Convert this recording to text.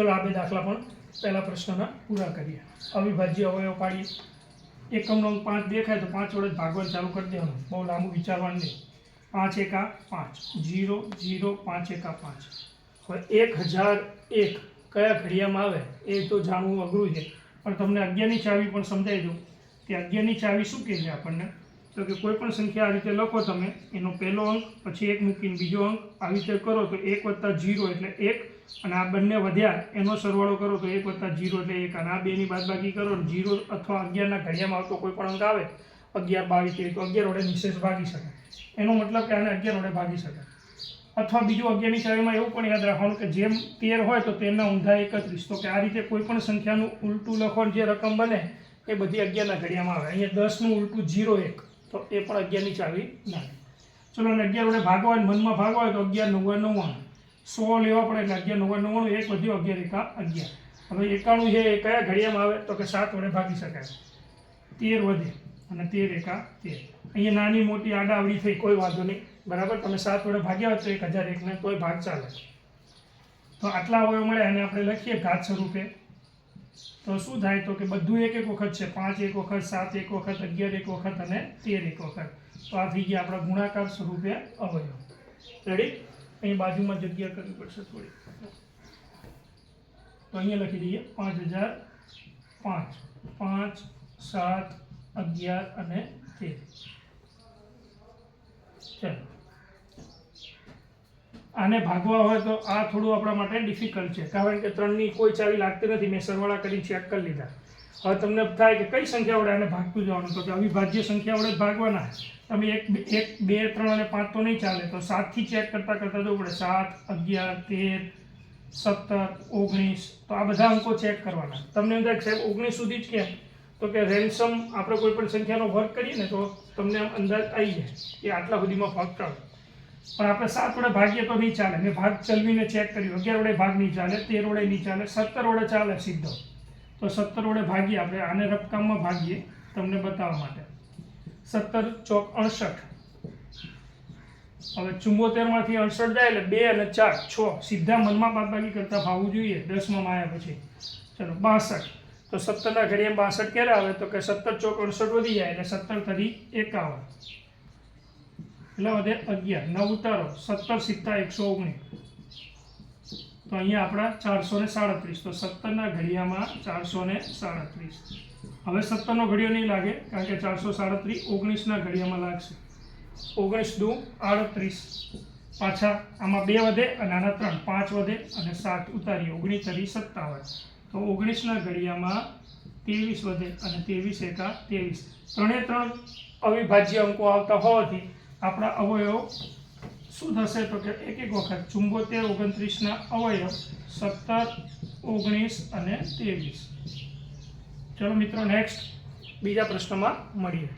ચલો આ બે દાખલા પણ પહેલા પ્રશ્નના પૂરા કરીએ. અવિભાજ્ય અવયવ પાડીએ. એકમનો અંક પાંચ દેખાય તો પાંચ વડે ભાગવાનું ચાલુ કરી દેવાનું. બહુ લાંબુ વિચારવાનું નહીં. પાંચ એકા પાંચ. જીરો જીરો, પાંચ એકા પાંચ. હવે એક હજાર એક કયા ઘડિયામાં આવે? એ તો જાણવું અઘરું છે. પણ તમને અગિયારની ચાવી પણ સમજાવી દઉં. કે અગિયારની ચાવી શું કહે છે આપણને? તો કે કોઈ પણ સંખ્યા આ રીતે લખો તમે, એનો પહેલો અંક, પછી એક મૂકીને બીજો અંક, આવી રીતે કરો તો એક વત્તા જીરો એટલે એક, અને આ બંને વધ્યા, એનો સરવાળો કરો તો એક વત્તા જીરો એટલે એક, અને આ બેની બાદબાકી કરો જીરો અથવા અગિયારના ઘડિયામાં આવતો કોઈ પણ અંક આવે, અગિયાર, બાવીસ તેવીસ તો અગિયાર વડે નિશેષ ભાગી શકાય. એનો મતલબ કે આને અગિયાર વડે ભાગી શકાય. અથવા બીજું અગિયારની શાળામાં એવું પણ યાદ રાખવાનું કે જેમ તેર હોય તો તેરના ઊંધા એકત્રીસ. તો કે આ રીતે કોઈ પણ સંખ્યાનું ઉલટું લખો જે રકમ બને, એ બધી અગિયારના ઘડિયામાં આવે. અહીંયા દસનું ઉલટું જીરો એક. તો એ પણ અગિયારની ચાવી નાખે ચલો, અને અગિયાર વડે ભાગવા હોય મનમાં ભાગવા હોય તો અગિયાર નવ્વા નવ્વાણું. સો લેવા પડે એટલે અગિયાર નવ્વા નવ્વાણું, એક વધ્યો, અગિયાર, એકા, અગિયાર. હવે એકાણું છે, એ કયા ઘડિયામાં આવે? તો કે સાત વડે ભાગી શકાય. તેર વધે અને તેર એકા તેર. અહીંયા નાની મોટી આડાવડી થઈ, કોઈ વાંધો નહીં. બરાબર? તમે સાત વડે ભાગ્યા હોય તો એક હજાર એકને તોય ભાગ ચાલે. તો આટલા અવયવ મળે અને આપણે લખીએ, ઘાત સ્વરૂપે. તો શું થાય તો કે બધું એક એક વખત છે. પાંચ એક વખત, સાત એક વખત, અગિયાર એક વખત અને તેર એક વખત. તો આ થઈ ગયા આપણા ગુણાકાર સ્વરૂપે અવયવ. રેડી અહીં બાજુમાં જગ્યા કરવી પડશે થોડી. તો અહીંયા લખી દઈએ પાંચ હજાર પાંચ. પાંચ, સાત, અગિયાર અને તેર. ચાલો. આને ભાગવા હોય તો આ થોડું આપણા માટે ડિફિકલ્ટ છે. કારણ કે ત્રણની કોઈ ચાવી લાગતી નથી, મેં સરવાળા કરી ચેક કરી લીધા. હવે તમને થાય કે કઈ સંખ્યા વડે આને ભાગતું જવાનું? તો કે અવિભાજ્ય સંખ્યા વડે ભાગવાના. તમે એક એક, બે, ત્રણ અને પાંચ તો નહીં ચાલે. તો સાતથી ચેક કરતાં કરતાં જવું પડે. સાત, અગિયાર, તેર, સત્તર, ઓગણીસ. તો આ બધા અંકો ચેક કરવાના. તમને એમ થાય સાહેબ, ઓગણીસ સુધી જ કેમ તો કે રેન્સમ આપણે કોઈ પણ સંખ્યાનો વર્ક કરીએ ને તો તમને આમ અંદાજ આવી જાય કે આટલા સુધીમાં ચાલે પણ આપણે સાત વડે ભાગીએ તો નહીં ચાલે. મેં ભાગ ચલવીને ચેક કર્યું. અગિયાર વડે ભાગ નહીં ચાલે, તેર વડે નહીં ચાલે, સત્તર વડે ચાલે સીધો. તો સત્તર વડે ભાગીએ આપણે. આને રફકામમાં ભાગીએ તમને બતાવવા માટે. સત્તર ચોક અડસઠ. હવે ચુંબોતેરમાંથી અડસઠ જાય એટલે બે અને ચાર, છ. સીધા મનમાં બાદબાકી કરતાં ભાવવું જોઈએ. દસમાં આવ્યા પછી. ચલો, બાસઠ. તો સત્તરના ઘડિયા બાસઠ ક્યારે આવે તો કે સત્તર ચોક અડસઠ વધી જાય એટલે સત્તર તરી એકાવન. એટલે વધે અગિયાર. નવ ઉતારો. સત્તર સિત્તા એકસો ઓગણીસ. તો અહીંયા આપણા ચારસો ને સાડત્રીસ. તો સત્તરના ઘડિયામાં ચારસો ને સાડત્રીસ. હવે સત્તરનો ઘડિયો નહીં લાગે, કારણ કે ચારસો સાડત્રીસ ઓગણીસના ઘડિયામાં લાગશે. ઓગણીસ દુ આડત્રીસ. પાછા આમાં બે વધે અને આના ત્રણ. પાંચ વધે અને સાત ઉતારીએ. ઓગણીસ તરી સત્તાવન. તો ઓગણીસના ઘડિયામાં ત્રેવીસ વધે અને ત્રેવીસ એકા ત્રેવીસ. ત્રણે ત્રણ અવિભાજ્ય અંકો આવતા હોવાથી આપણા અવયવ શું થશે તો કે એક એક વખત ચુંબોતેર, ઓગણત્રીસના અવયવ, સત્તર, ઓગણીસ અને ત્રેવીસ. ચલો મિત્રો નેક્સ્ટ બીજા પ્રશ્નમાં મળીએ.